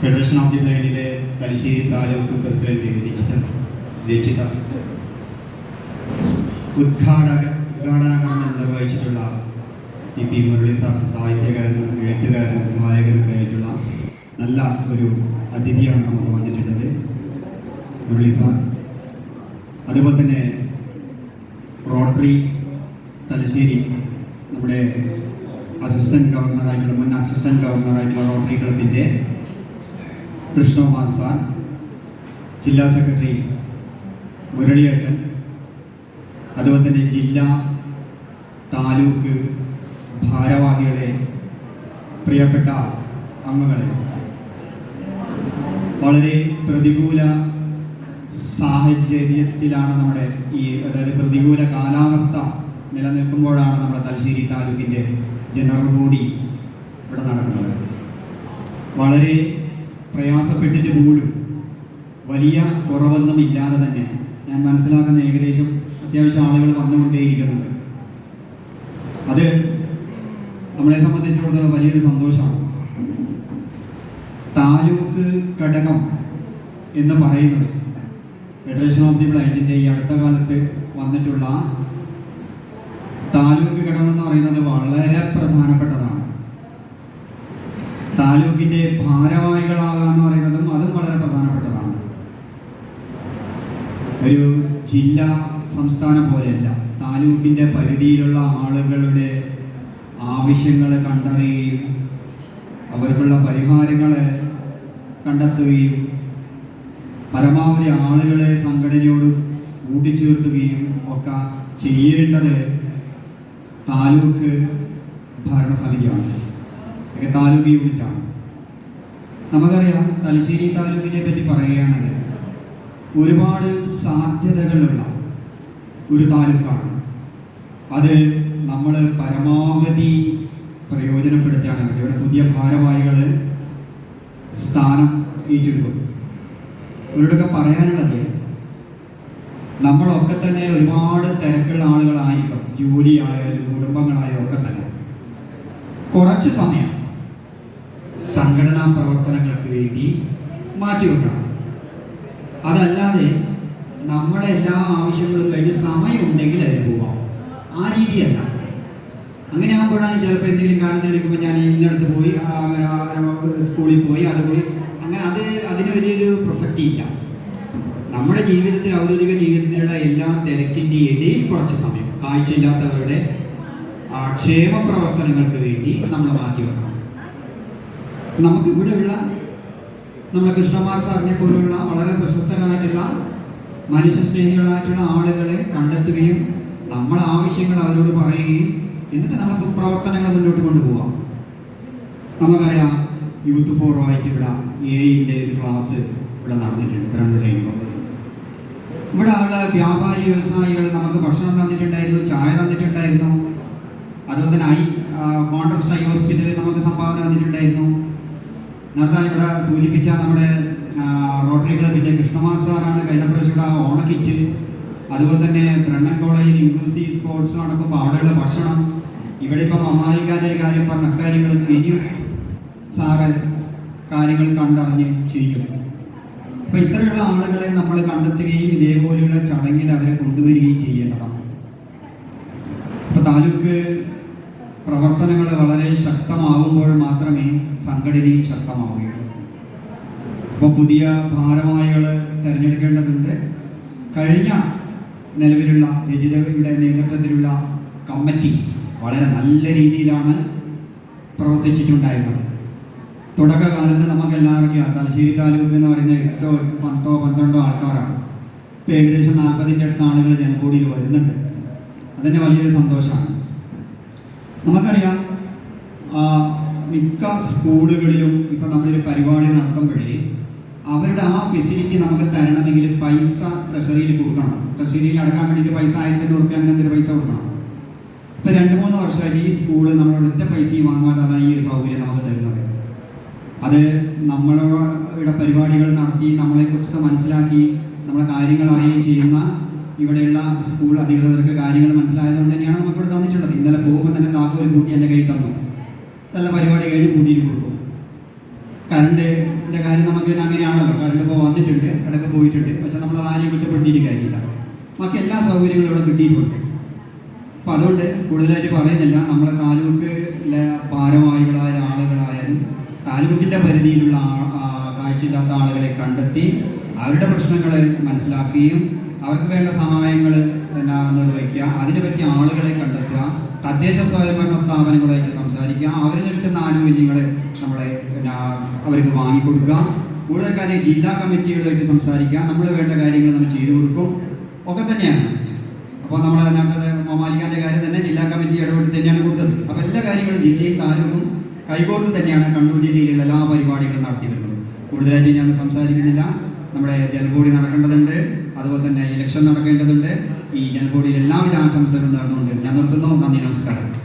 Federation of the ബ്ലൈൻഡിലെ Thalassery taluk president രചിത രചിത ഉദ്ഘാടക ഉദ്ഘാടനകർമ്മം നിർവഹിച്ചിട്ടുള്ള പി പി മുരളി സാർ സാഹിത്യകാരനും എഴുത്തുകാരനും ഒക്കെ ആയിട്ടുള്ള നല്ല ഒരു അതിഥിയാണ് നമുക്ക് വന്നിട്ടുള്ളത്. മുരളി സാർ അതുപോലെ തന്നെ റോട്ടറി തലശ്ശേരി നമ്മുടെ അസിസ്റ്റന്റ് ഗവർണറായിട്ടുള്ള അസിസ്റ്റന്റ് ഗവർണറായിട്ടുള്ള റോട്ടറി ക്ലബിന്റെ കൃഷ്ണകുമാർ സാർ ജില്ലാ സെക്രട്ടറി മുരളിയേട്ടൻ അതുപോലെ തന്നെ ജില്ലാ താലൂക്ക് ഭാരവാഹികളെ പ്രിയപ്പെട്ട അംഗങ്ങളെ. വളരെ പ്രതികൂല സാഹചര്യത്തിലാണ് നമ്മുടെ ഈ അതായത് പ്രതികൂല കാലാവസ്ഥ നിലനിൽക്കുമ്പോഴാണ് നമ്മുടെ തലശ്ശേരി താലൂക്കിന്റെ ജനറൽ ബോഡി ഇവിടെ നടക്കുന്നത്. വളരെ പ്രയാസപ്പെട്ടിട്ട് പോലും വലിയ കുറവൊന്നും ഇല്ലാതെ തന്നെ ഞാൻ മനസ്സിലാക്കുന്ന ഏകദേശം അത്യാവശ്യം ആളുകൾ വന്നുകൊണ്ടേയിരിക്കുന്നുണ്ട്. അത് നമ്മളെ സംബന്ധിച്ചിടത്തോളം വലിയൊരു സന്തോഷമാണ്. താലൂക്ക് ഘടകം എന്ന് പറയുന്നത് ഫെഡറേഷൻ ഓഫ് ദി ബ്ലൈൻഡിന്റെ ഈ അടുത്ത കാലത്ത് വന്നിട്ടുള്ള താലൂക്ക് ഘടകം എന്ന് പറയുന്നത് വളരെ പ്രധാനപ്പെട്ടതാണ്. താലൂക്കിന്റെ ഭാരവാഹികളാകുക എന്ന് പറയുന്നതും അതും വളരെ പ്രധാനപ്പെട്ടതാണ്. ഒരു ജില്ല സംസ്ഥാനം പോലെയല്ല താലൂക്കിന്റെ പരിധിയിലുള്ള ആളുകളുടെ ആവശ്യങ്ങൾ കണ്ടറിയുകയും അവർക്കുള്ള പരിഹാരങ്ങൾ കണ്ടെത്തുകയും പരമാവധി ആളുകളെ സംഘടനയോട് കൂട്ടിച്ചേർത്തുകയും ഒക്കെ ചെയ്യേണ്ടത് താലൂക്ക് ഭരണസമിതിയാണ്. ഒക്കെ താലൂക്ക് യൂണിറ്റാണ്. നമുക്കറിയാം തലശ്ശേരി താലൂക്കിനെ പറ്റി പറയുകയാണെങ്കിൽ ഒരുപാട് സാധ്യതകളുള്ള ഒരു താലൂക്കാണ്. അത് നമ്മൾ പരമാവധി പ്രയോജനപ്പെടുത്തുകയാണെങ്കിൽ ഇവിടെ പുതിയ ഭാരവാഹികൾ സ്ഥാനം ഏറ്റെടുക്കും. ഇവരോടൊക്കെ പറയാനുള്ളത് നമ്മളൊക്കെ തന്നെ ഒരുപാട് തിരക്കുള്ള ആളുകളായിരിക്കും. ജോലിയായാലും കുടുംബങ്ങളായാലും ഒക്കെ തന്നെ. കുറച്ച് സമയം സംഘടനാ പ്രവർത്തനങ്ങൾക്ക് വേണ്ടി മാറ്റിവെക്കണം. അതല്ലാതെ നമ്മുടെ എല്ലാ ആവശ്യങ്ങളും കഴിഞ്ഞ് സമയമുണ്ടെങ്കിൽ അതിന് പോവാം. ആ രീതിയല്ല. അങ്ങനെ ആകുമ്പോഴാണ് ചിലപ്പോൾ എന്തെങ്കിലും കാരണം എടുക്കുമ്പോൾ ഞാൻ ഇന്നടത്ത് പോയി സ്കൂളിൽ പോയി അത് പോയി. അങ്ങനെ അത് അതിന് വലിയൊരു പ്രസക്തിയില്ല. നമ്മുടെ ജീവിതത്തിൽ ഔദ്യോഗിക ജീവിതത്തിലുള്ള എല്ലാ തിരക്കിന്റെ ഇടയിൽ കുറച്ച് സമയം കാഴ്ചയില്ലാത്തവരുടെ ക്ഷേമ പ്രവർത്തനങ്ങൾക്ക് വേണ്ടി നമ്മൾ മാറ്റിവെക്കണം. നമുക്ക് ഇവിടെയുള്ള നമ്മുടെ കൃഷ്ണകുമാർ സാറിനെ പോലുള്ള വളരെ പ്രശസ്തരായിട്ടുള്ള മനുഷ്യസ്നേഹികളായിട്ടുള്ള ആളുകളെ കണ്ടെത്തുകയും നമ്മളെ ആവശ്യങ്ങൾ അവരോട് പറയുകയും എന്നിട്ട് നമുക്ക് പ്രവർത്തനങ്ങൾ മുന്നോട്ട് കൊണ്ടുപോകാം നമുക്കറിയാം യൂത്ത് ഫോറമായിട്ട് ഇവിടെ എയിന്റെ ഒരു ക്ലാസ് ഇവിടെ നടന്നിട്ടുണ്ട് ബ്രണ്ടറിയും ഇവിടെ ഉള്ള വ്യാപാരി വ്യവസായികൾ നമുക്ക് ഭക്ഷണം തന്നിട്ടുണ്ടായിരുന്നു ചായ തന്നിട്ടുണ്ടായിരുന്നു. അതുപോലെ തന്നെ ഐ കോൺട്രസ്റ്റ് ഐ ഹോസ്പിറ്റലിൽ നമുക്ക് സംഭാവന തന്നിട്ടുണ്ടായിരുന്നു. നേരത്തെ ഇവിടെ സൂചിപ്പിച്ച നമ്മുടെ റോട്ടറി ക്ലബിന്റെ കൃഷ്ണമാർ സാറാണ് കഴിഞ്ഞ പ്രാവശ്യം ഓണക്കിറ്റ്. അതുപോലെ തന്നെ ബ്രണ്ണൻ കോളേജിൽ ഇൻക്ലൂസീവ് സ്പോർട്സ് നടക്കുമ്പോൾ അവിടെയുള്ള ഭക്ഷണം. ഇവിടെ ഇപ്പം അമ്മായിക്കാരുടെ ഒരു കാര്യം പറഞ്ഞ അക്കാര്യങ്ങൾ മെനു സാറ് കാര്യങ്ങൾ കണ്ടറിഞ്ഞ് ചെയ്യും. അപ്പം ഇത്തരമുള്ള ആളുകളെ നമ്മൾ കണ്ടെത്തുകയും ഇതേപോലെയുള്ള ചടങ്ങിൽ അവരെ കൊണ്ടുവരികയും ചെയ്യേണ്ടതാണ്. ഇപ്പം താലൂക്ക് പ്രവർത്തനങ്ങൾ വളരെ ശക്തമാകുമ്പോൾ മാത്രമേ സംഘടനയും ശക്തമാവുകയുള്ളൂ. അപ്പോൾ പുതിയ ഭാരവാഹികൾ തിരഞ്ഞെടുക്കേണ്ടതുണ്ട്. കഴിഞ്ഞ നിലവിലുള്ള രചിതയുടെ നേതൃത്വത്തിലുള്ള കമ്മിറ്റി വളരെ നല്ല രീതിയിലാണ് പ്രവർത്തിച്ചിട്ടുണ്ടായിരുന്നത്. തുടക്കകാലത്ത് നമുക്ക് എല്ലാവർക്കും തലശ്ശേരി താലൂക്ക് എന്ന് പറയുന്ന എട്ടോ പത്തോ പന്ത്രണ്ടോ ആൾക്കാരാണ്. ഇപ്പോൾ ഏകദേശം നാൽപ്പതിന്റെ അടുത്ത ആളുകൾ ജനകൂടിയിൽ വരുന്നുണ്ട്. അതന്നെ വലിയൊരു സന്തോഷമാണ്. നമുക്കറിയാം മിക്ക സ്കൂളുകളിലും ഇപ്പം നമ്മളൊരു പരിപാടി നടത്തുമ്പോഴേ അവരുടെ ആ ഫെസിലിറ്റി നമുക്ക് തരണമെങ്കിൽ പൈസ ട്രഷറിയിൽ കൊടുക്കണം. ട്രഷറിയിൽ അടക്കാൻ വേണ്ടിയിട്ട് പൈസ ആയിരത്തി അഞ്ഞൂറ് റുപ്യ അങ്ങനെ എന്തൊരു പൈസ കൊടുക്കണം. ഇപ്പം രണ്ട് മൂന്ന് വർഷമായിട്ട് ഈ സ്കൂൾ നമ്മളോട് ഒറ്റ പൈസയും വാങ്ങാതെ അതാണ് ഈ സൗകര്യം നമുക്ക് തരുന്നത്. അത് നമ്മളുടെ പരിപാടികൾ നടത്തി നമ്മളെക്കുറിച്ച് മനസ്സിലാക്കി നമ്മളെ കാര്യങ്ങൾ അറിയുകയും ചെയ്യുന്ന ഇവിടെയുള്ള സ്കൂൾ അധികൃതർക്ക് കാര്യങ്ങൾ മനസ്സിലായതുകൊണ്ട് തന്നെയാണ് നമുക്ക് ഇവിടെ തന്നിട്ടുള്ളത്. ഇന്നലെ പോകുമ്പോൾ തന്നെ താക്കോൽ കൂട്ടി എന്റെ കയ്യിൽ തന്നു. നല്ല പരിപാടി കഴിഞ്ഞ് കൂട്ടിയിട്ട് കൊടുക്കും. കറണ്ടിന്റെ കാര്യം നമുക്ക് പിന്നെ അങ്ങനെയാണല്ലോ. കറണ്ട് ഇപ്പോൾ വന്നിട്ടുണ്ട് ഇടയ്ക്ക് പോയിട്ടുണ്ട്. പക്ഷെ നമ്മൾ ആരെയും കുറ്റപ്പെടുത്തിയിട്ട് കാര്യമില്ല ബാക്കി എല്ലാ സൗകര്യങ്ങളും ഇവിടെ കിട്ടിയിട്ടുണ്ട്. അപ്പം അതുകൊണ്ട് കൂടുതലായിട്ട് പറയുന്നില്ല. നമ്മളെ താലൂക്കിലെ ഭാരവാഹികളായ ആളുകളായാലും താലൂക്കിന്റെ പരിധിയിലുള്ള കാഴ്ചയില്ലാത്ത ആളുകളെ കണ്ടെത്തി അവരുടെ പ്രശ്നങ്ങൾ മനസ്സിലാക്കുകയും അവർക്ക് വേണ്ട സഹായങ്ങൾ നിർവഹിക്കുക. അതിനു പറ്റിയ ആളുകളെ കണ്ടെത്തുക. തദ്ദേശ സ്വയംഭരണ സ്ഥാപനങ്ങളുമായിട്ട് സംസാരിക്കുക. അവരിൽ കിട്ടുന്ന ആനുകൂല്യങ്ങൾ നമ്മളെ അവർക്ക് വാങ്ങിക്കൊടുക്കുക. കൂടുതൽ കാര്യം ജില്ലാ കമ്മിറ്റികളുമായിട്ട് സംസാരിക്കുക. നമ്മൾ വേണ്ട കാര്യങ്ങൾ നമ്മൾ ചെയ്തു കൊടുക്കും. ഒക്കെ തന്നെയാണ്. അപ്പോൾ നമ്മൾ അതിനകത്ത് മൊമാലിക്കാന്റെ കാര്യം തന്നെ ജില്ലാ കമ്മിറ്റി ഇടപെട്ട് തന്നെയാണ് കൊടുത്തത്. അപ്പോൾ എല്ലാ കാര്യങ്ങളും ജില്ലയും താലൂക്കും കൈകോർത്ത് തന്നെയാണ് കണ്ണൂർ ജില്ലയിലുള്ള എല്ലാ പരിപാടികളും നടത്തി വരുന്നത്. കൂടുതലായിട്ട് ഞാൻ സംസാരിക്കുന്നില്ല. നമ്മുടെ ജൽബോഡി നടക്കേണ്ടതുണ്ട്. അതുപോലെ തന്നെ ഇലക്ഷൻ നടക്കേണ്ടതുണ്ട്. ഈ ജനബോഡിയിൽ എല്ലാവിധ ആശംസകളും നടന്നുകൊണ്ട് ഞാൻ നിർത്തുന്നു. നന്ദി നമസ്കാരം.